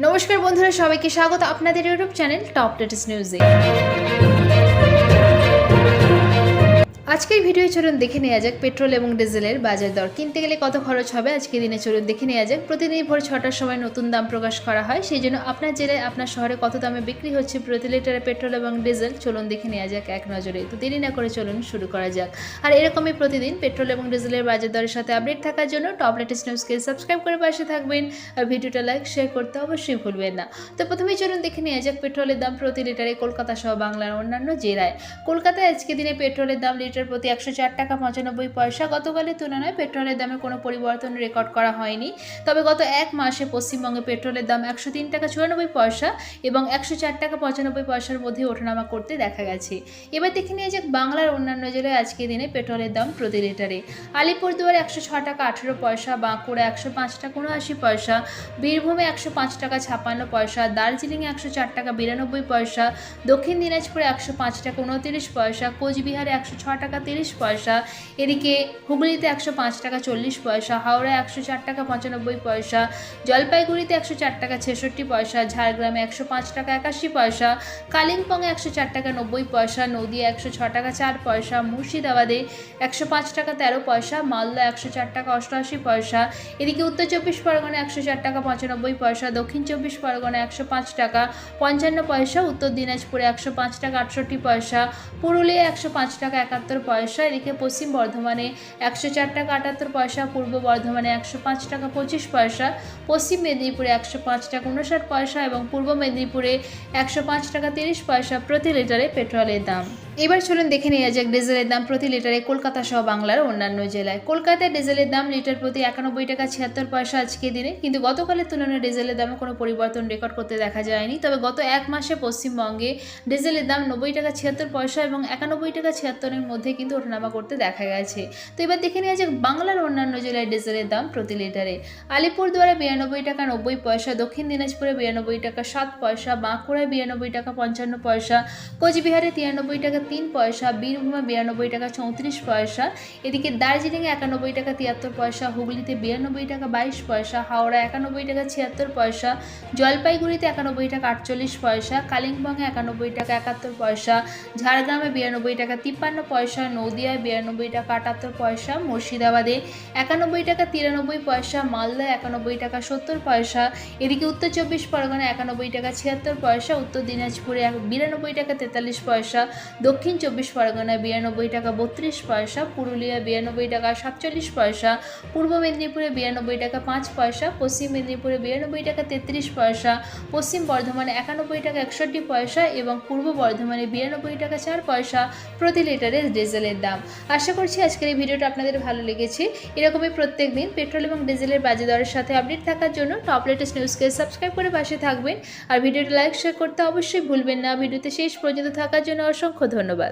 নমস্কার বন্ধুরা সবাইকে স্বাগত আপনাদের ইউটিউব চ্যানেল টপ লেটেস্ট নিউজে। আজকের ভিডিও চলুন দেখে নেওয়া যাক পেট্রোল এবং ডিজেলের বাজার দর। কিনতে গেলে কত খরচ হবে? আজকের দিনে চলুন দেখে নেওয়া যাক। প্রতিদিন ভোর ছটার সময় নতুন দাম প্রকাশ করা হয়, সেই জন্য আপনার জেলায়, আপনার শহরে কত দামে বিক্রি হচ্ছে প্রতি লিটারে পেট্রোল এবং ডিজেল? চলুন দেখে নেওয়া যাক এক নজরে। তো দেরি না করে চলুন শুরু করা যাক। আর এরকমই প্রতিদিন পেট্রোল এবং ডিজেলের বাজার দরের সাথে আপডেট থাকার জন্য টপ লেটেস্ট নিউজকে সাবস্ক্রাইব করে পাশে থাকবেন। আর ভিডিওটা লাইক, শেয়ার করতে অবশ্যই ভুলবেন না। তো প্রথমেই চলুন দেখে নেওয়া যাক পেট্রোলের দাম প্রতি লিটারে কলকাতা সহ বাংলার অন্যান্য জেলায়। কলকাতায় আজকে দিনে পেট্রোলের দাম লিটার প্রতি একশো চার টাকা পঁচানব্বই পয়সা গতকালের তুলনায় পেট্রোলের দামে কোনো পরিবর্তন রেকর্ড করা হয়নি। তবে গত এক মাসে পশ্চিমবঙ্গে পেট্রোলের দাম একশো তিন টাকা চুরানব্বই পয়সা এবং একশো চার টাকা পঁচানব্বই পয়সার মধ্যে ওঠানামা করতে দেখা গেছে। এবার দেখে নিয়ে যাক বাংলার অন্যান্য জেলায় আজকের দিনে পেট্রোলের দাম প্রতি লিটারে। আলিপুরদুয়ার একশো ছ টাকা আঠেরো পয়সা বাঁকুড়া একশো পাঁচ টাকা উনআশি পয়সা, বীরভূমে একশো পাঁচ টাকা ছাপ্পান্ন পয়সা, দার্জিলিংয়ে একশো চার টাকা বিরানব্বই পয়সা, দক্ষিণ দিনাজপুরে একশো পাঁচ টাকা উনতিরিশ পয়সা, কোচবিহারে একশো ছ টাকা তিরিশ পয়সা। এদিকে হুগলিতে একশো পাঁচ টাকা চল্লিশ পয়সা হাওড়া একশো চার টাকা পঁচানব্বই পয়সা, জলপাইগুড়িতে একশো চার টাকা ছেষট্টি পয়সা, ঝাড়গ্রামে একশো পাঁচ টাকা একাশি পয়সা, কালিম্পংয়ে একশো চার টাকা নব্বই পয়সা নদিয়া একশো ছ টাকা চার পয়সা, মুর্শিদাবাদে একশো পাঁচ টাকা তেরো পয়সা মালদা একশো চার টাকা অষ্টআশি পয়সা। এদিকে উত্তর চব্বিশ পরগনা একশো চার টাকা পঁচানব্বই পয়সা, দক্ষিণ চব্বিশ পরগনা একশো পাঁচ টাকা পঞ্চান্ন পয়সা, উত্তর দিনাজপুরে একশো পাঁচ টাকা আটষট্টি পয়সা পুরুলিয়া একশো পাঁচ টাকা একাত্তর পয়সা এদিকে পশ্চিম বর্ধমানে একশো চার টাকা, আটাত্তর পয়সা, পূর্ব বর্ধমানে একশো পাঁচ টাকা, পঁচিশ পয়সা, পশ্চিম মেদিনীপুরে একশো পাঁচ টাকা, উনষাট পয়সা এবং পূর্ব মেদিনীপুরে একশো পাঁচ টাকা, তিরিশ পয়সা প্রতি লিটারে পেট্রোলের দাম। এবার চলুন দেখে নেওয়া যাক ডিজেলের দাম প্রতি লিটারে কলকাতা সহ বাংলার অন্যান্য জেলায়। কলকাতায় ডিজেলের দাম লিটার প্রতি একানব্বই টাকা ছিয়াত্তর পয়সা আজকে দিনে, কিন্তু গতকালের তুলনায় ডিজেলের দামে কোনো পরিবর্তন রেকর্ড করতে দেখা যায়নি। তবে গত এক মাসে পশ্চিমবঙ্গে ডিজেলের দাম নব্বই টাকা ছিয়াত্তর পয়সা এবং একানব্বই টাকা ছিয়াত্তরের মধ্যে কিন্তু ওঠানামা করতে দেখা গেছে। তো এবার দেখে নেওয়া যাক বাংলার অন্যান্য জেলায় ডিজেলের দাম প্রতি লিটারে। আলিপুরদুয়ারে বিরানব্বই টাকা নব্বই পয়সা, দক্ষিণ দিনাজপুরে বিরানব্বই টাকা সাত পয়সা, বাঁকুড়ায় বিরানব্বই টাকা পঞ্চান্ন পয়সা, কোচবিহারে তিরানব্বই টাকা তিন পয়সা, বীরভূমে বিরানব্বই টাকা, চৌত্রিশ পয়সা। এদিকে দার্জিলিংয়ে একানব্বই টাকা, তিয়াত্তর পয়সা। হুগলিতে বিরানব্বই টাকা, বাইশ পয়সা। হাওড়া একানব্বই টাকা, ছিয়াত্তর পয়সা। জলপাইগুড়িতে একানব্বই টাকা, আটচল্লিশ পয়সা। কালিম্পংয়ে একানব্বই টাকা, একাত্তর পয়সা। ঝাড়গ্রামে বিরানব্বই টাকা, তিপ্পান্ন পয়সা। নদিয়ায় বিরানব্বই টাকা, আটাত্তর পয়সা। মুর্শিদাবাদে একানব্বই টাকা, তিরানব্বই পয়সা। মালদায় একানব্বই টাকা, সত্তর পয়সা। এদিকে উত্তর চব্বিশ পরগনা একানব্বই টাকা, ছিয়াত্তর পয়সা। উত্তর দিনাজপুরে বিরানব্বই টাকা, তেতাল্লিশ পয়সা। দক্ষিণ চব্বিশ পরগনায় বিরানব্বই টাকা বত্রিশ পয়সা পুরুলিয়া বিরানব্বই টাকা সাতচল্লিশ পয়সা, পূর্ব মেদিনীপুরে বিরানব্বই টাকা পাঁচ পয়সা, পশ্চিম মেদিনীপুরে বিরানব্বই টাকা তেত্রিশ পয়সা, পশ্চিম বর্ধমানে একানব্বই টাকা একষট্টি পয়সা এবং পূর্ব বর্ধমানে বিরানব্বই টাকা চার পয়সা প্রতি লিটারে ডিজেলের দাম। আশা করছি আজকের এই ভিডিওটা আপনাদের ভালো লেগেছে। এরকমই প্রত্যেক দিন পেট্রোল এবং ডিজেলের বাজে দরের সাথে আপডেট থাকার জন্য টপ লেটেস্ট নিউজকে সাবস্ক্রাইব করে পাশে থাকবেন। আর ভিডিওটা লাইক, শেয়ার করতে অবশ্যই ভুলবেন না। ভিডিওতে শেষ পর্যন্ত থাকার জন্য অসংখ্য ধন্যবাদ।